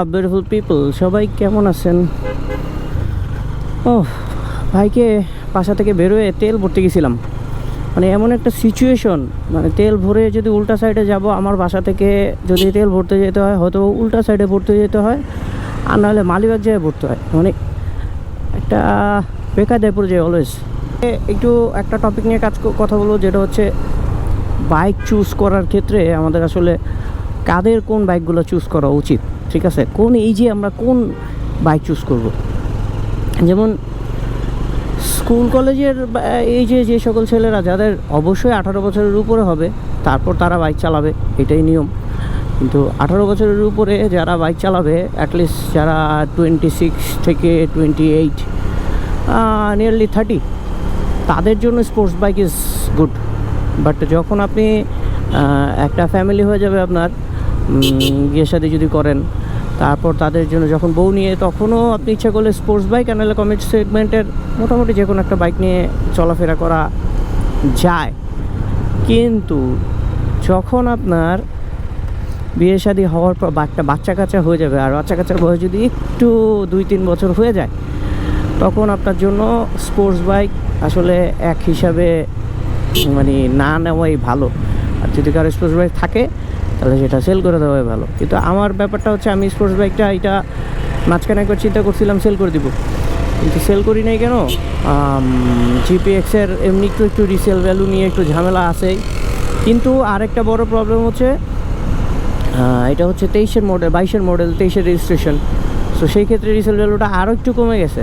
Up beautiful people সবাই কেমন আছেন? ও ভাইকে বাসা থেকে বেরোয় তেল ভরতে গেছিলাম। মানে এমন একটা সিচুয়েশন মানে তেল ভরে যদি উল্টা সাইডে যাব, আমার বাসা থেকে যদি তেল ভরতে যেতে হয়, হয়তো উল্টা সাইডে ভরতে যেতে হয়, আর নাহলে মালিবাগ জায়গায় ভরতে হয়। মানে একটা বেকার দেয় পড়ে অলওয়েজ একটু একটা টপিক নিয়ে কাজ কথা বলব, যেটা হচ্ছে বাইক চুজ করার ক্ষেত্রে আমাদের আসলে কাদের কোন বাইকগুলো চুজ করা উচিত, ঠিক আছে? কোন এই যে আমরা কোন বাইক চুজ করব? যেমন স্কুল কলেজের এই যে যে সকল ছেলেরা যাদের অবশ্যই আঠারো বছরের উপরে হবে, তারপর তারা বাইক চালাবে, এটাই নিয়ম। কিন্তু আঠারো বছরের উপরে যারা বাইক চালাবে অ্যাটলিস্ট যারা টোয়েন্টি সিক্স থেকে টোয়েন্টি এইট নিয়ারলি থার্টি তাদের জন্য sports bike is good but যখন আপনি একটা ফ্যামিলি হয়ে যাবে আপনার উম, বিয়ে শাদি যদি করেন। তারপর তাদের জন্য যখন বউ নিয়ে তখনও আপনি ইচ্ছা করলে স্পোর্টস বাইক আর নাহলে কমিট সেগমেন্টের মোটামুটি যে কোনো একটা বাইক নিয়ে চলাফেরা করা যায়। কিন্তু যখন আপনার বিয়ে শাদী হওয়ার পর বা একটা বাচ্চা কাচ্চা হয়ে যাবে আর বাচ্চা কাচ্চার বয়স যদি একটু দুই তিন বছর হয়ে যায় তখন আপনার জন্য স্পোর্টস বাইক আসলে এক হিসাবে মানে না নেওয়াই ভালো। আর যদি কারও স্পোর্টস বাইক থাকে তাহলে সেটা সেল করে দেওয়াই ভালো। কিন্তু আমার ব্যাপারটা হচ্ছে আমি স্পোর্টস বাইকটা এটা মাঝখানে একবার চিন্তা করছিলাম সেল করে দিব। কিন্তু সেল করি নাই কেন? জিপিএক্সের এমনি একটু একটু রিসেল ভ্যালু নিয়ে একটু ঝামেলা আছে কিন্তু আরেকটা বড় প্রবলেম হচ্ছে এটা হচ্ছে তেইশের মডেল বাইশের মডেল তেইশের রেজিস্ট্রেশন সো সেই ক্ষেত্রে রিসেল ভ্যালুটা আরও একটু কমে গেছে।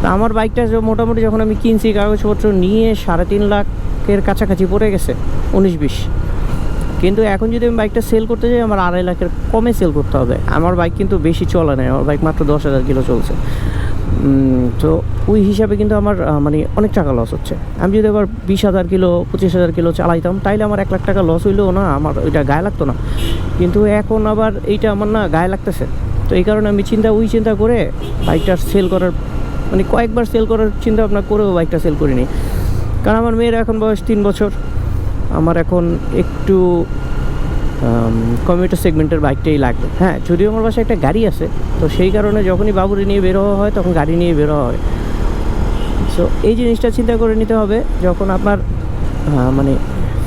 তো আমার বাইকটা মোটামুটি যখন আমি কিনছি, কাগজপত্র নিয়ে সাড়ে তিন লাখের কাছাকাছি পড়ে গেছে, উনিশ, বিশ। কিন্তু এখন যদি আমি বাইকটা সেল করতে যাই, আমার আড়াই লাখের কমে সেল করতে হবে। আমার বাইক কিন্তু বেশি চলে না, আমার বাইক মাত্র দশ হাজার কিলো চলছে। তো ওই হিসাবে কিন্তু আমার মানে অনেক টাকা লস হচ্ছে। আমি যদি আবার বিশ হাজার কিলো, পঁচিশ হাজার কিলো চালাইতাম, তাইলে আমার এক লাখ টাকা লস হইলেও না, আমার ওইটা গায়ে লাগতো না। কিন্তু এখন আবার এইটা আমার না গায়ে লাগতেছে। তো এই কারণে আমি চিন্তা, ওই চিন্তা করে বাইকটা সেল করার মানে কয়েকবার সেল করার চিন্তা ভাবনা করেও বাইকটা সেল করিনি। কারণ আমার মেয়ের এখন বয়স তিন বছর। আমার এখন একটু কমিউটার সেগমেন্টের বাইকটাই লাগবে। হ্যাঁ যদিও আমার বাসায় একটা গাড়ি আছে, তো সেই কারণে যখনই বাবুরি নিয়ে বের হয়, তখন গাড়ি নিয়ে বের হয়। সো এই জিনিসটা চিন্তা করে নিতে হবে, যখন আপনার মানে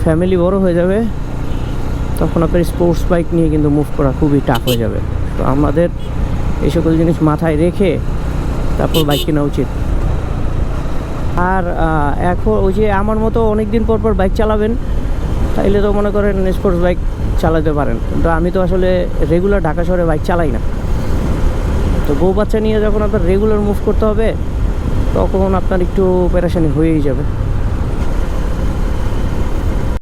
ফ্যামিলি বড় হয়ে যাবে, তখন আপনার স্পোর্টস বাইক নিয়ে কিন্তু মুভ করা খুবই টাফ হয়ে যাবে। তো আমাদের এই সকল জিনিস মাথায় রেখে তারপর বাইক কেনা উচিত। আর এখন ওই যে আমার মতো অনেক দিন পর পর বাইক চালাবেন, তাইলে তো মনে করেন স্পোর্টস বাইক চালাতে পারেন। কিন্তু আমি তো আসলে রেগুলার ঢাকা শহরে বাইক চালাই না। তো বউ বাচ্চা নিয়ে যখন আপনার রেগুলার মুভ করতে হবে, তখন আপনার একটু প্যারাসানি হয়েই যাবে।